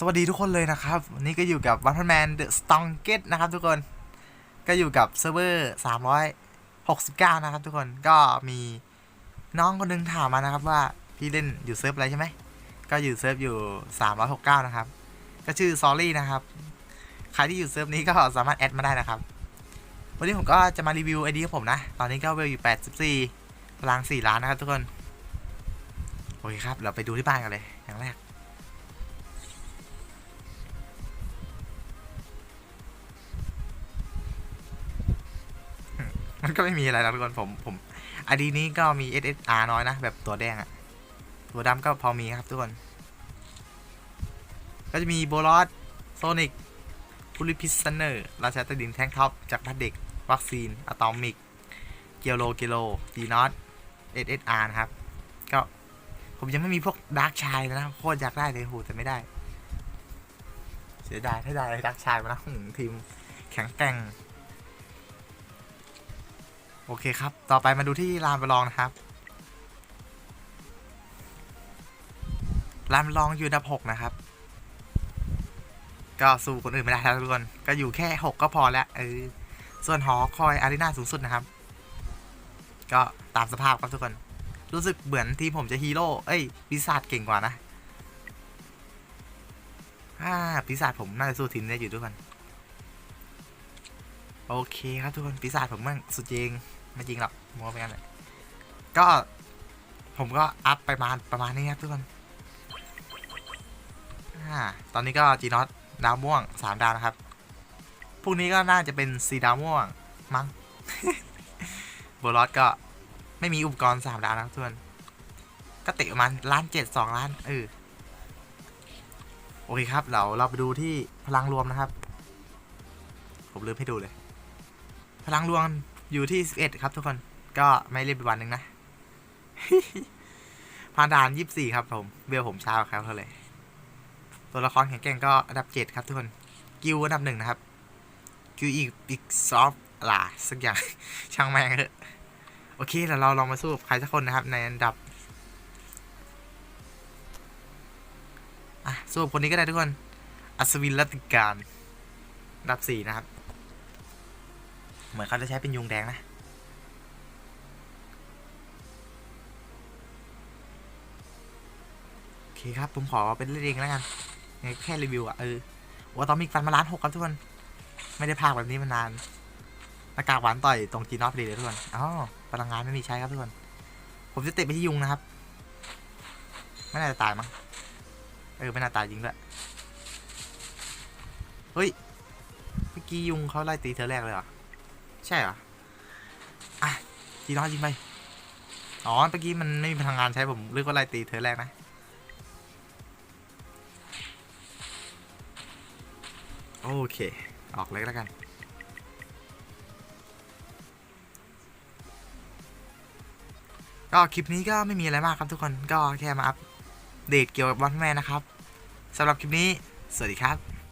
สวัสดีทุกคนเลยนะครับ วันนี้ก็อยู่กับวันพันแมนเดอะสตองเกตนะครับทุกคนก็อยู่กับเซิร์ฟเวอร์369นะครับทุกคนก็มีน้องคนหนึงถามมานะครับว่าพี่เล่นอยู่เซิร์ฟอะไรใช่ไหมก็อยู่เซิร์ฟอยู่369นะครับ ก็ชื่อซอรี่นะครับ ใครที่อยู่เซิร์ฟนี้ก็สามารถแอดมาได้นะครับ วันนี้ผมก็จะมารีวิวไอดีของผมนะ ตอนนี้ก็เวลอยู่84พลัง4ล้านนะครับทุกคน โอเคครับ เราไปดูที่บ้านกันเลยอย่างแรก มันก็ไม่มีอะไรแล้วทุกคนผมผมไอดีนี้ก็มี SSR น้อยนะ แบบตัวแดงอะตัวดำก็พอมีครับทุกคน ก็จะมีโบลอสโซนิกพูลิพิสเนอร์ราชาตดินแทงท็อปจากพัดเด็ก วัคซีนอะตอมิก เกียวโลเกียโลดีนอต SSR นะครับ ก็ผมยังไม่มีพวกดาร์กชายนะโคตรอยากได้เลยโหแต่ไม่ได้ เสียดายถ้าได้ดาร์กชายมานะหืมทีมแข็งแกร่ง โอเคครับ ต่อไปมาดูที่ลานประลองนะครับ ลานประลองอยู่อันดับหกนะครับ ก็สู้คนอื่นไม่ได้แล้วทุกคน ก็อยู่แค่หกก็พอแล้วเออส่วนหอคอยอารีนาสูงสุดนะครับ ก็ตามสภาพครับทุกคน รู้สึกเหมือนทีมผมจะฮีโร่ เอ้ยปีศาจเก่งกว่านะอ่าปีศาจผมน่าจะสู้ทีมได้อยู่ทุกคน โอเคครับทุกคนปีศาจผมมันสุดจริงไม่จริงหรอกมัวไปกันเลยก็ผมก็อัพไปประมาณประมาณนี้ครับทุกคนอตอนนี้ก็จีนอตดาวม่วงสามดาวนะครับ พรุ่งนี้ก็น่าจะเป็นสีดาวม่วงมั้งโบลอสก็ไม่มีอุปกรณ์สามดาวนะครับทุกคนก็เตะประมาณล้านเจ็ดสองล้านเออโอเคครับเราเราไปดูที่พลังรวมนะครับ ผมลืมให้ดูเลย พลังรวมอยู่ที่11ครับทุกคนก็ไม่เล่นไปวันหนึ่งนะผ่านด่าน24ครับผมเบลผมเช้ากว่าครับเท่าไหร่ตัวละครแข็งแกร่งก็อันดับ7ครับทุกคนกิวอันดับหนึ่งนะครับกิวอีกอีกซอฟลาสักอย่างช่างแม่งเถอะโอเคเดี๋ยวเราลองมาสู้กับใครสักคนนะครับ ในอันดับอะสู้กับคนนี้ก็ได้ทุกคนอัศวินรัตติการอันดับ4นะครับ เหมือนเขาจะใช้เป็นยุงแดงนะ โอเคครับ ผมขอเป็นเล่นเองแล้วกันแค่รีวิวอะเออว่าตอนมีฟันมาล้านหกครับทุกคน ไม่ได้พากแบบนี้มานานหน้ากากหวานต่อยตรงจีนอตพอดีเลยทุกคนอ๋อพลังงานไม่มีใช้ครับทุกคน ผมจะเตะไปที่ยุงนะครับ ไม่น่าจะตายมั้ง เออไม่น่าตายจริงด้วย เฮ้ย เมื่อกี้ยุงเขาไล่ตีเธอแรกเลยเหรอ ใช่เหรอ อะจีนอตยิงไป อ๋อเมื่อกี้มันไม่มีพลังงานใช้ผมเรียกว่าไล่ตีเธอแรกนะ โอเค ออกเลยก็แล้วกันก็คลิปนี้ก็ไม่มีอะไรมากครับทุกคนก็แค่มาอัปเดตเกี่ยวกับวันแม่นะครับสำหรับคลิปนี้ สวัสดีครับ